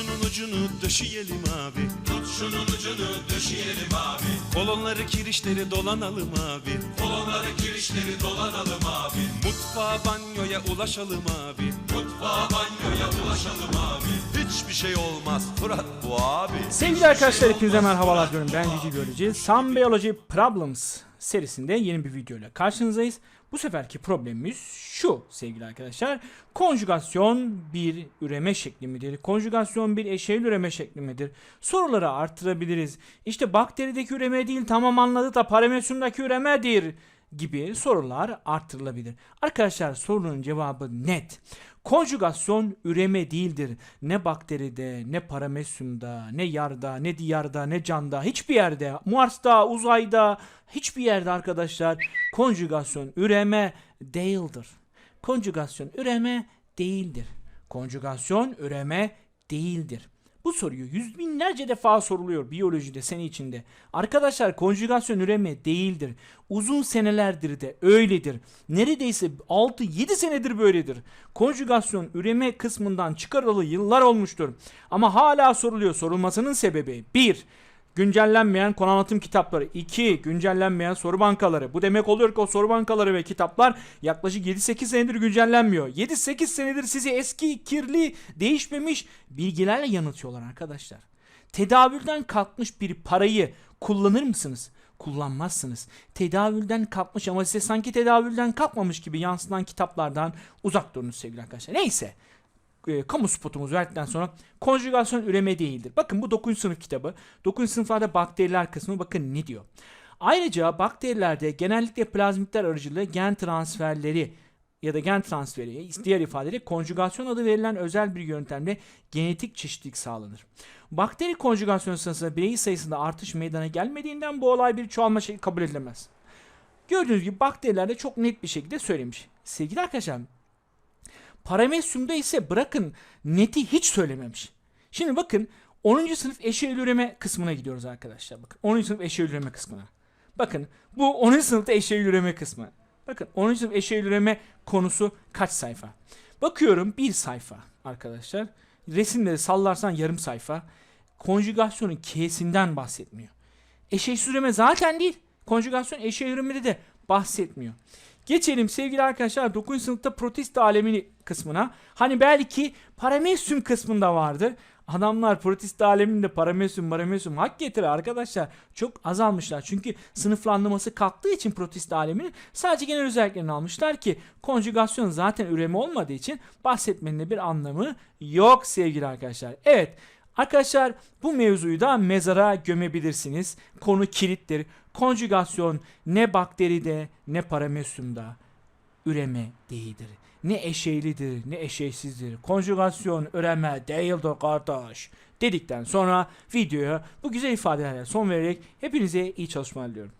şunun ucunu döşeyelim abi. Tut şunun ucunu döşeyelim abi. Kolonları kirişleri dolanalım abi. Kolonları kirişleri dolanalım abi. Mutfağa banyoya ulaşalım abi. Mutfağa banyoya ulaşalım abi. Hiçbir şey olmaz Fırat bu abi. Sevgili arkadaşlar hepinize merhabalar diyorum. Ben Cici Görücü. Some Biology Problems serisinde yeni bir videoyla karşınızdayız. Bu seferki problemimiz şu sevgili arkadaşlar. Konjugasyon bir üreme şekli midir? Konjugasyon bir eşeğil üreme şekli midir? Soruları artırabiliriz. İşte bakterideki üreme değil tamam anladık da paramesyumdaki üremedir gibi sorular artırılabilir. Arkadaşlar sorunun cevabı net. Konjugasyon üreme değildir. Ne bakteride, ne paramesyumda, ne yarda, ne diyarda, ne canda, hiçbir yerde, Mars'ta, uzayda, hiçbir yerde arkadaşlar konjugasyon üreme değildir. Konjugasyon üreme değildir. Konjugasyon üreme değildir. Bu soruyu yüz binlerce defa soruluyor biyolojide sene içinde. Arkadaşlar konjugasyon üreme değildir. Uzun senelerdir de öyledir. Neredeyse 6-7 senedir böyledir. Konjugasyon üreme kısmından çıkarılı yıllar olmuştur. Ama hala soruluyor. Sorulmasının sebebi 1. Güncellenmeyen konu anlatım kitapları. 2. Güncellenmeyen soru bankaları. Bu demek oluyor ki o soru bankaları ve kitaplar yaklaşık 7-8 senedir güncellenmiyor. 7-8 senedir sizi eski, kirli, değişmemiş bilgilerle yanıltıyorlar arkadaşlar. Tedavülden kalkmış bir parayı kullanır mısınız? Kullanmazsınız. Tedavülden kalkmış ama size sanki tedavülden kalkmamış gibi yansıtan kitaplardan uzak durunuz sevgili arkadaşlar. Neyse e, kamu spotumuzu verdikten sonra konjugasyon üreme değildir. Bakın bu 9. sınıf kitabı. 9. sınıflarda bakteriler kısmı bakın ne diyor. Ayrıca bakterilerde genellikle plazmitler aracılığıyla gen transferleri ya da gen transferi, diğer ifadeyle konjugasyon adı verilen özel bir yöntemle genetik çeşitlilik sağlanır. Bakteri konjugasyonu sırasında birey sayısında artış meydana gelmediğinden bu olay bir çoğalma şekli kabul edilemez. Gördüğünüz gibi bakterilerde çok net bir şekilde söylemiş. Sevgili arkadaşlar Paramesyum'da ise bırakın neti hiç söylememiş. Şimdi bakın 10. sınıf eşeğil üreme kısmına gidiyoruz arkadaşlar. Bakın 10. sınıf eşeğil üreme kısmına. Bakın bu 10. sınıfta eşeğil üreme kısmı. Bakın 10. sınıf eşeğil üreme konusu kaç sayfa? Bakıyorum bir sayfa arkadaşlar. Resimleri sallarsan yarım sayfa. Konjugasyonun K'sinden bahsetmiyor. Eşeğsiz üreme zaten değil. Konjugasyon eşeğil üremede de bahsetmiyor. Geçelim sevgili arkadaşlar 9. sınıfta protist alemini kısmına. Hani belki paramesyum kısmında vardır. Adamlar protist aleminde paramesyum paramesyum hak getirir arkadaşlar. Çok azalmışlar. Çünkü sınıflandırması kalktığı için protist aleminin sadece genel özelliklerini almışlar ki konjugasyon zaten üreme olmadığı için bahsetmenin de bir anlamı yok sevgili arkadaşlar. Evet Arkadaşlar bu mevzuyu da mezara gömebilirsiniz. Konu kilittir. Konjugasyon ne bakteride ne paramesyumda üreme değildir. Ne eşeğlidir ne eşeğsizdir. Konjugasyon üreme değildir kardeş. Dedikten sonra videoya bu güzel ifadelerle son vererek hepinize iyi çalışmalar diliyorum.